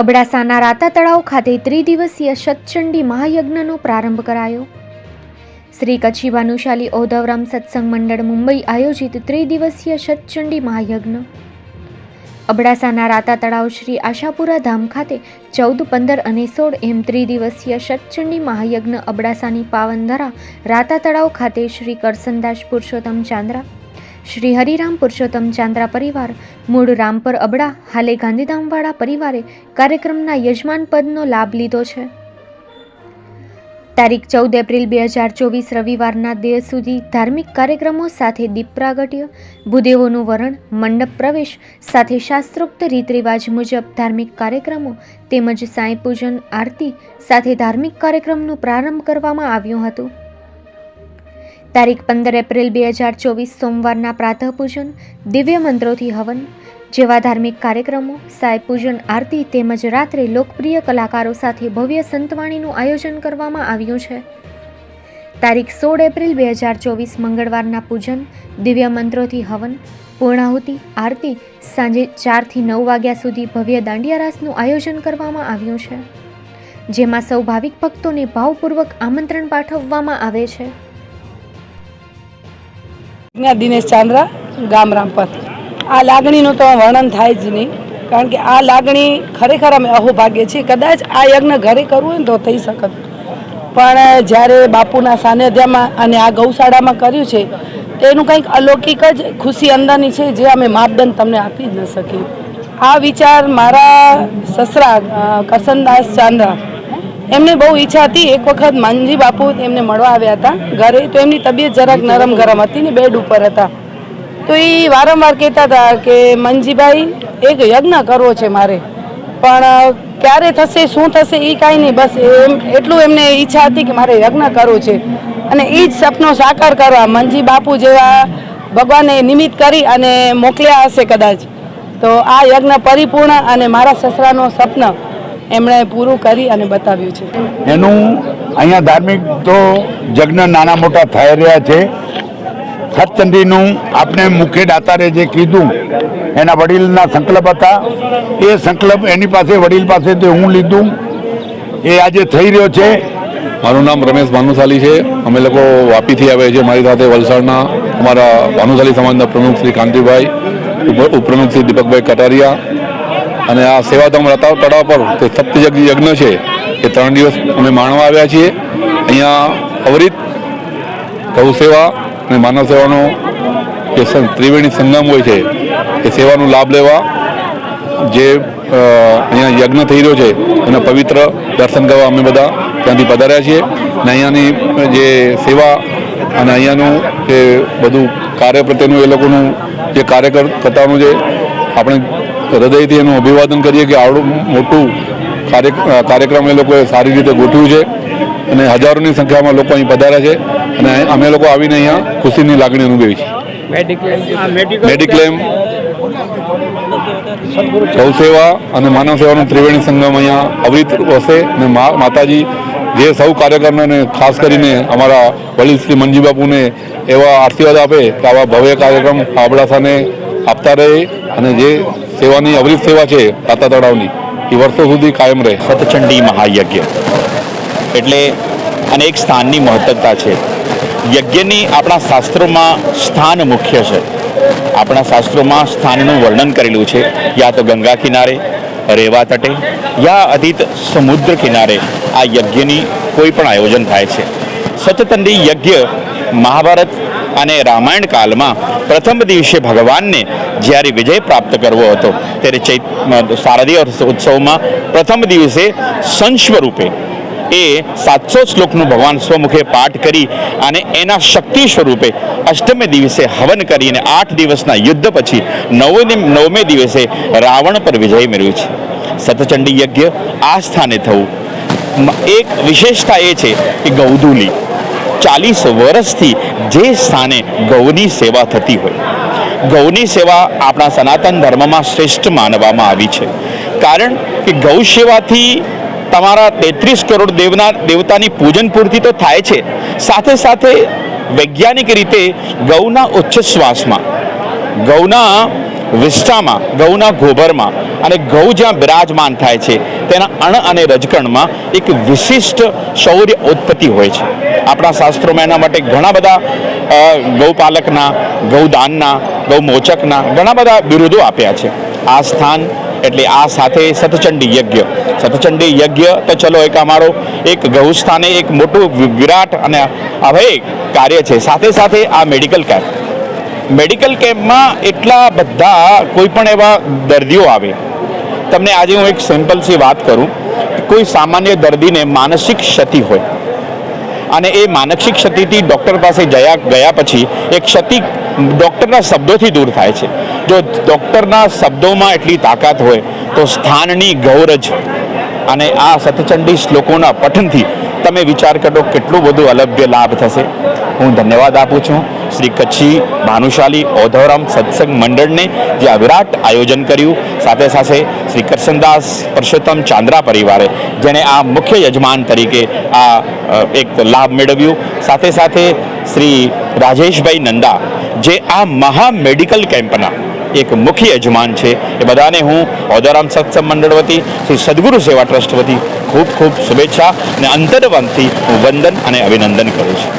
અબડાસાના રાતા તળાવ ખાતે ત્રિદિવસીય સત્ચંડી મહાયજ્ઞનો પ્રારંભ કરાયો. શ્રી કચ્છી ભાનુશાલી ઔધવરામ સત્સંગ મંડળ મુંબઈ આયોજિત ત્રિદિવસીય સત્ચંડી મહાયજ્ઞ. અબડાસાના રાતા તળાવ શ્રી આશાપુરા ધામ ખાતે ચૌદ, પંદર અને સોળ એમ ત્રિદિવસીય સત્ચંડી મહાયજ્ઞ અબડાસાની પાવનધરા રાતા તળાવ ખાતે શ્રી કરસનદાસ પુરુષોત્તમ ચાંદ્રા શ્રી હરિરામ પુરુષોત્તમ ચાંદ્રા પરિવાર, મૂળ રામપર અબડા, હાલે ગાંધીધામવાળા પરિવારે કાર્યક્રમના યજમાન પદનો લાભ લીધો છે. તારીખ ચૌદ એપ્રિલ બે હજાર ચોવીસ રવિવારના દેહ સુધી ધાર્મિક કાર્યક્રમો સાથે દીપ પ્રાગટ્ય ભૂદેવોનું વરણ, મંડપ પ્રવેશ સાથે શાસ્ત્રોક્ત રીત રિવાજ મુજબ ધાર્મિક કાર્યક્રમો તેમજ સાંઈ પૂજન, આરતી સાથે ધાર્મિક કાર્યક્રમનો પ્રારંભ કરવામાં આવ્યું હતું. તારીખ પંદર એપ્રિલ બે હજાર ચોવીસ સોમવારના પ્રાતઃ પૂજન, દિવ્ય મંત્રોથી હવન, જેવા ધાર્મિક કાર્યક્રમો સાય પૂજન, આરતી તેમજ રાત્રે લોકપ્રિય કલાકારો સાથે ભવ્ય સંતવાણીનું આયોજન કરવામાં આવ્યું છે. તારીખ સોળ એપ્રિલ બે હજાર ચોવીસ મંગળવારના પૂજન, દિવ્ય મંત્રોથી હવન, પૂર્ણાહુતિ, આરતી, સાંજે ચારથી નવ વાગ્યા સુધી ભવ્ય દાંડિયા રાસનું આયોજન કરવામાં આવ્યું છે, જેમાં સૌ ભાવિક ભક્તોને ભાવપૂર્વક આમંત્રણ પાઠવવામાં આવે છે. દિનેશ ચાંદ્રા, ગામ રામપર આ લાગણીનું તો વર્ણન થાય જ નહીં, કારણ કે આ લાગણી ખરેખર અમે અહોભાગ્ય છીએ. કદાચ આ યજ્ઞ ઘરે કરવું હોય ને તો થઈ શકત પણ જ્યારે બાપુના સાનિધ્યમાં અને આ ગૌશાળામાં કર્યું છે, તેનું કંઈક અલૌકિક જ ખુશી અંદરની છે, જે અમે માપદંડ તમને આપી જ ન શકીએ. આ વિચાર મારા સસરા કરસનદાસ ચાંદ્રા એમને બહુ ઈચ્છા હતી. એક વખત માનજી બાપુ એમને મળવા આવ્યા હતા ઘરે, તો એમની તબિયત જરાક નરમ ગરમ હતી ને બેડ ઉપર હતા. તો એ વારંવાર કહેતા હતા કે, મનજીભાઈ, એક યજ્ઞ કરવો છે મારે. પણ ક્યારે થશે, શું થશે એ કાંઈ નહીં. બસ એમ, એટલું એમને ઈચ્છા હતી કે મારે યજ્ઞ કરવો છે. અને એ જ સપનો સાકાર કરવા મનજી બાપુ જેવા ભગવાને નિમિત્ત કરી અને મોકલ્યા હશે કદાચ. તો આ યજ્ઞ પરિપૂર્ણ અને મારા સસરાનો સપન એમણે પૂરું કરી અને બતાવ્યું છે. એનું અહીંયા ધાર્મિક તો જગ્ન નાના મોટા થઈ રહ્યા છે. સતચંદીનું આપણે મુખ્ય દાતારે જે કીધું એના વડીલના સંકલ્પ હતા. એ સંકલ્પ એની પાસે વડીલ પાસે તે હું લીધું. એ આજે થઈ રહ્યો છે. મારું નામ રમેશ ભાનુશાલી છે. અમે લોકો વાપીથી આવ્યા છીએ મારી સાથે વલસાડના અમારા ભાનુશાલી સમાજના પ્રમુખ શ્રી કાંતિભાઈ ઉપ- ઉપપ્રમુખ શ્રી દીપકભાઈ કટારિયા અને આ સેવાધામ રતાવ તળાવ પર જે સપ્તયજ્ઞ યજ્ઞ છે. એ ત્રણ દિવસ અમે માણવા આવ્યા છીએ. અહીંયા અવરિત ગૌ સેવા અને માનવ સેવાનો જે ત્રિવેણી સંગમ હોય છે, એ સેવાનો લાભ લેવા જે અહીંયા યજ્ઞ થઈ રહ્યો છે, એના પવિત્ર દર્શન કરવા અમે બધા ત્યાંથી પધાર્યા છીએ. અને અહીંયાની જે સેવા અને અહીંયાનું જે બધું કાર્ય પ્રત્યેનું એ લોકોનું જે કાર્યકર્તાનું જે આપણે હૃદયથી એનું અભિવાદન કરીએ કે આવડું મોટું કાર્ય કાર્યક્રમ એ લોકોએ સારી રીતે ગોઠવ્યું છે અને હજારોની સંખ્યામાં લોકો અહીં પધાર્યા છે અને અમે લોકો આવીને અહીંયા ખુશીની લાગણી અનુભવી છે મેડિક્લેમ ગૌ સેવા અને માનવ સેવાનું ત્રિવેણી સંગમ અહીંયા અવિત વસે અને માતાજી જે સૌ કાર્યકરોને ખાસ કરીને અમારા વડીલ શ્રી મંજી બાપુને એવા આશીર્વાદ આપે કે આવા ભવ્ય કાર્યક્રમ અબડાસાને આપતા રહે અને જે સેવાની અવિત સેવા છે તાતા તળાવની. એ વર્ષો સુધી કાયમ રહે. સતચંડી મહાયજ્ઞ. એટલે અનેક સ્થાનની મહત્વતા છે. યજ્ઞની આપણા શાસ્ત્રોમાં સ્થાન મુખ્ય છે. આપણા શાસ્ત્રોમાં સ્થાનનું વર્ણન કરેલું છે. યા તો ગંગા કિનારે, રેવા તટે, યા અધિત સમુદ્ર કિનારે આ યજ્ઞની કોઈ પણ આયોજન થાય છે. સતચંડી યજ્ઞ મહાભારત અને રામાયણ કાલમાં પ્રથમ દિવસે ભગવાનને જ્યારે વિજય પ્રાપ્ત કરવો હતો, ત્યારે ચૈત શારદીય ઉત્સવમાં પ્રથમ દિવસે સંસ્વરૂપે એ સાતસો શ્લોકનું ભગવાન સ્વમુખે પાઠ કરી અને એના શક્તિ સ્વરૂપે અષ્ટમે દિવસે હવન કરીને આઠ દિવસના યુદ્ધ પછી નવમે નવમે દિવસે રાવણ પર વિજય મેળવ્યો છે. સતચંડી યજ્ઞ આ સ્થાને થવું. એક વિશેષતા એ છે કે ગૌધુલી ચાલીસ વર્ષથી જે સ્થાને ગૌની સેવા થતી હોય. ગૌની સેવા આપણા સનાતન ધર્મમાં શ્રેષ્ઠ માનવામાં આવી છે. કારણ કે ગૌ સેવાથી તમારા તેત્રીસ કરોડ દેવના, દેવતાની પૂજન પૂર્તિ તો થાય છે. સાથે સાથે વૈજ્ઞાનિક રીતે ગૌના ઉચ્છ શ્વાસમાં, ગૌના વિષ્ટામાં ગૌના ગોબરમાં અને ગૌ જ્યાં બિરાજમાન થાય છે, તેના અણ અને રજકણમાં એક વિશિષ્ટ શૌર્ય ઉત્પત્તિ હોય છે. આપણા શાસ્ત્રોમાં એના માટે ઘણા બધા ગૌપાલકના, ગૌદાનના, ગૌમોચકના ઘણા બધા બિરુદો આપ્યા છે. આ સ્થાન એટલે આ સાથે સતચંડી યજ્ઞ. સતચંડી યજ્ઞ તો ચલો એક અમારો એક ગૌ સ્થાને એક મોટું વિરાટ અને અભય કાર્ય છે. સાથે સાથે આ મેડિકલ કેમ્પ. મેડિકલ કેમ્પમાં એટલા બધા કોઈ પણ એવા દર્દીઓ આવે. તમને આજે હું એક સિમ્પલથી વાત કરું. કોઈ સામાન્ય દર્દીને માનસિક ક્ષતિ હોય અને એ માનસિક ક્ષતિથી ડૉક્ટર પાસે જયા ગયા પછી એ ક્ષતિ ડૉક્ટરના શબ્દોથી દૂર થાય છે. જો ડૉક્ટરના શબ્દોમાં એટલી તાકાત હોય, તો સ્થાનની ગૌરજ અને આ સતચંડી શ્લોકોના પઠનથી તમે વિચાર કરો કેટલું બધું અલભ્ય લાભ થશે. હું ધન્યવાદ આપું છું. શ્રી કચ્છી ભાનુશાલી ઓધવરામ સત્સંગ મંડળને જે આ વિરાટ આયોજન કર્યું, સાથે સાથે શ્રી કરશનદાસ પરસોત્તમ ચાંદ્રા પરિવારે, જેણે આ મુખ્ય યજમાન તરીકે આ એક લાભ મેળવ્યું. સાથે સાથે શ્રી રાજેશભાઈ નંદા, જે આ મહા મેડિકલ કેમ્પના એક મુખ્ય યજમાન છે, એ બધાને હું ઓદારામ સત્સંગ મંડળ વતી, શ્રી સદગુરુ સેવા ટ્રસ્ટ વતી ખૂબ ખૂબ શુભેચ્છા અને અંતરવંતથી હું વંદન અને અભિનંદન કરું છું.